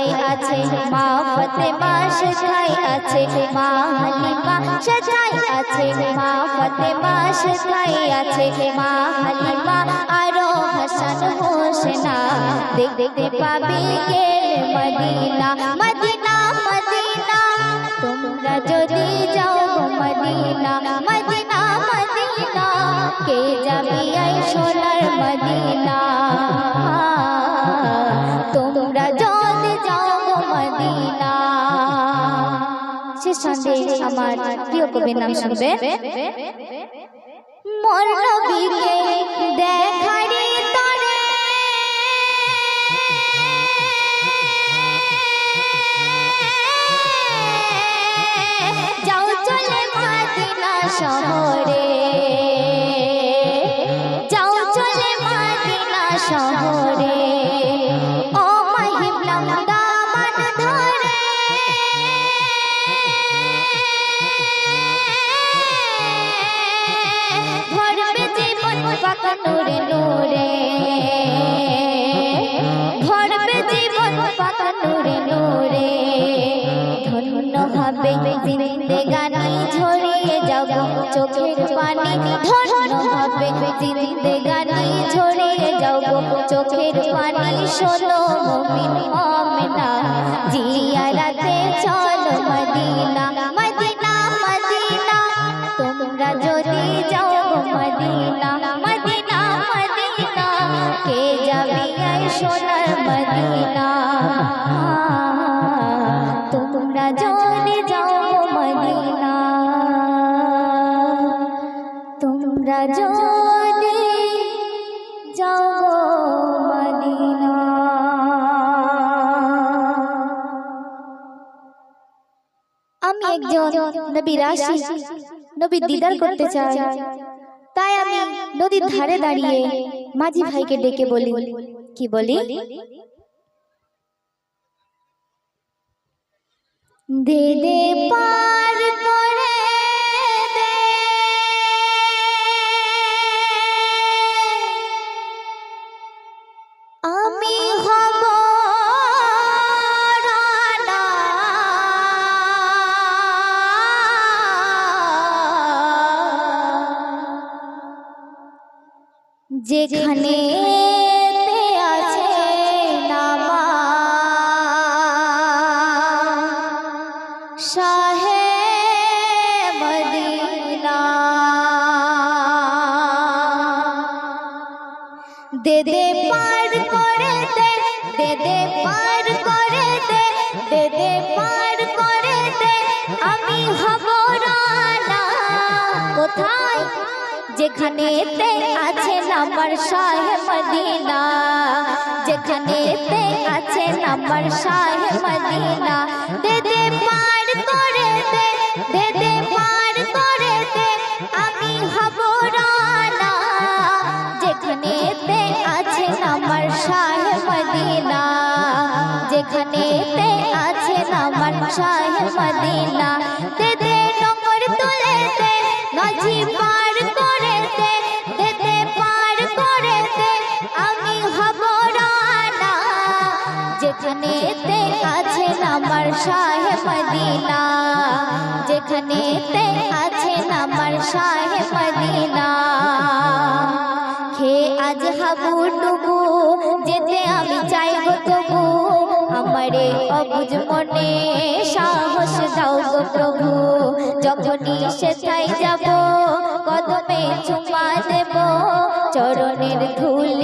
সেথায় আছে মা ফতেমা সেথায় আছে মা হালিমা সেথায় আছে মা ফতেমা সেথায় আছে মা হালিমা আরও হাসান হোসেনা দেখ দেখতে পাবি গেলে মদিনা মদিনা মদিনা সে আমার প্রিয় কবির নাম শুনবে। মোর নবীকে দেখারি তরে। যাও চলে মদিনা শহরে। যাও চলে মদিনা শহরে। ধন্য হবে জিন্দেগানি ঝরিয়ে যাব চোখের পানি। শোনো মুমিন জিয়ারাতে চলো মদিনা। একজন নবীর আশিক নবীর দিদার করতে চায়। তাই আমি নদীর ধারে দাঁড়িয়ে মাঝি ভাইকে ডেকে বলি, কি বলি? দে দে, পার করে যেখানে আছে নামা শাহে মদিনা। দে দে পার করে দে দে দে পার করে দে দে দে পার করে দে আমি হব রানা। কোথায় যেখানেতে আছেন আমার শাহে মদিনা যেখানেতে আছেন আমার শাহে মদিনা। দে পার করে দে পার করে দে আমি হব রানা। যেখানেতে আছেন আমার শাহে মদিনা যেখানেতে আছেন আমার শাহে মদিনা। নম্বর তুলে দে মাঝি যেখানেতে আছেন আমার শাহে মদিনা, যেখানেতে আছেন আমার শাহে মদিনা। খেয়ে আজ হাবু ডুবু, যেতে আমি চাইব তবু, আমারে অবুঝ মনে সাহস দাও গো প্রভু। যখনই সেথায় যাব, কদমে চুমা দেব, চরণের ধুল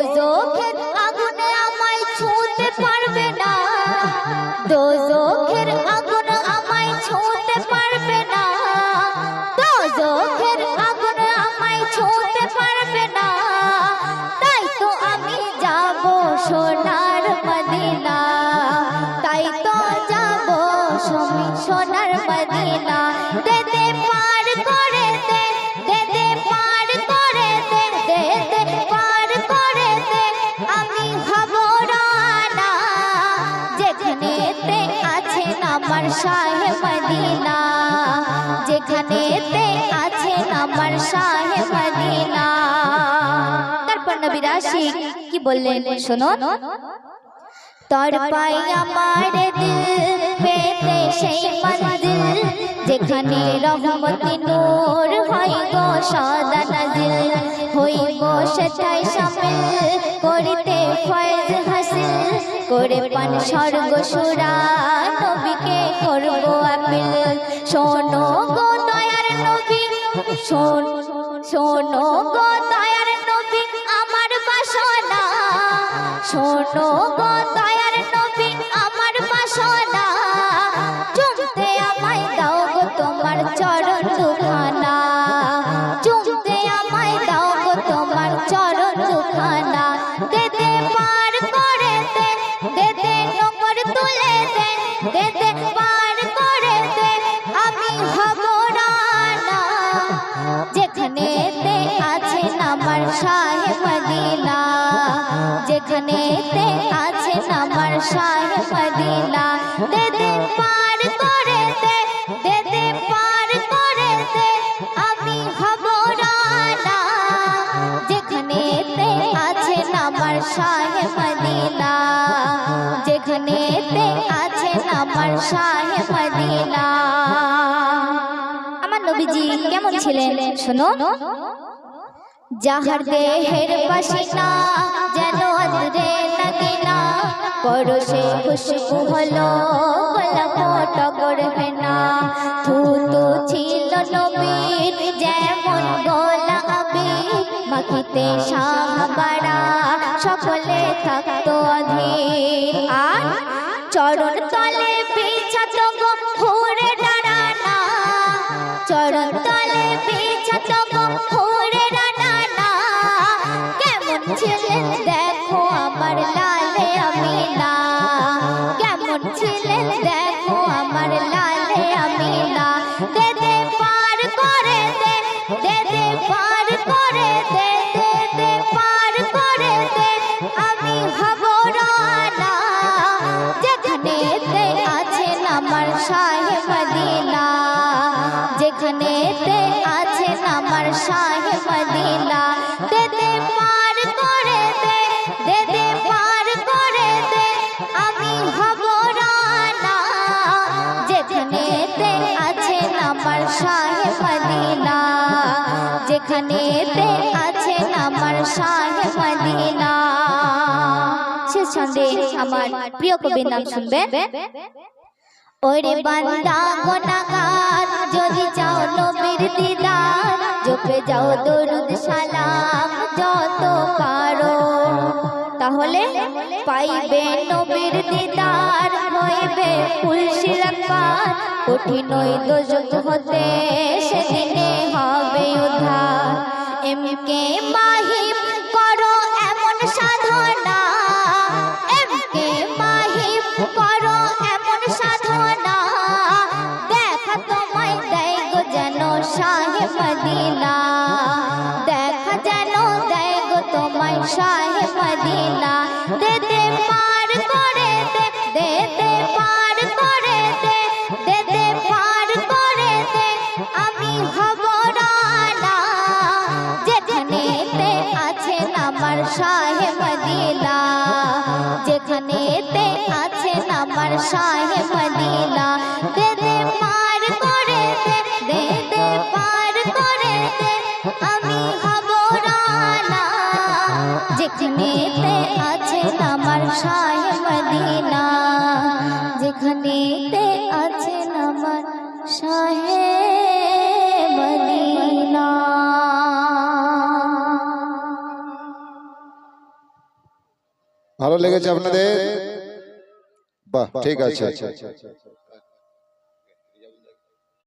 দোজখের আগুনে আমায় ছুঁতে পারবে না। দোজখের আগুন আমায় ছুঁতে পারবে না। দোজখের আগুন আমায় ছুঁতে পারবে না। তাই তো আমি যাব সোনার শাহে মদিনা, যেখানেতে আছেন আমার শাহে মদিনা। তারপর নবী রাশিক কি বললেন শোনো তোর পাই আমার দিল পেতে সেই মঞ্জিল যেখানে রহমতি নূর হয় গো, সদা নাজিল হইব সেটাই শামিল করিতে ফয়েজ হাসিল। করে পান স্বর্গ সুরা নবীকে করব আপিল। শোনো গো দয়ার নবী, শোন, শোনো গো দয়ার নবী, আমার বাসনা। শোনো গো শাহে মদিনা, যেখানেতে আছেন আমার শাহে মদিনা। দে পার করে দে দে পার করে দে আমি হব রানা। যেখানেতে আছেন আমার শাহে মদিনা, যেখানেতে আছেন আমার শাহে মদিনা। আমার নবীজি কেমন ছিলেন? শোনো। যাহার দেহের পাশিনা যেন আদরে নদিনা পরশে খুশবু হলো গোলাপ টগর হেনা থুতু ছিল নবীর যেমন গোলাপি মাখিতে সাহাবারা সকলে থাকতো অধীর। আর চরণ তলে বিছাত গো ছিলেন দেখো আমার লালে আমিনা। কেমন ছিলেন? দেখো আমার লালে আমিনা। দে দে পার করে দে পার করে দে পার করে দে, আমি হব রানা। যেখানেতে আছেন আমার শাহে মদিনা। যেখানেতে আছেন আমার শাহে মদিনা। যেখানেতে আছেন আমার শাহে মদিনা। শেষ ছন্দে আমার প্রিয় কবির নাম শুনবেন ওরে বান্দা, গোনাগার, যদি চাও নবীর দিদার, জপে যাও দরুদ সালাম যত পারো। তাহলে পাইবে নবীর দিদার হইবে ফুলশিলাকার কঠিন ওই দোজক হতে সেদিনে হবে উদ্ধার। এম কে মাহিম করো এমন সাধনা এম কে মাহিম করো এমন দেখা যেন শাহে মদিনা, দেখা যেন দে দে পার করে দে আমার শাহে মদিনা যেখানে তে আছে আমার শাহে মদিনা। দে পার করে দে পার করে আমি হব রানা। যেখানে তে আমার যেখানে তে আমার ভালো লেগেছে আপনাদের বাহ ঠিক আছে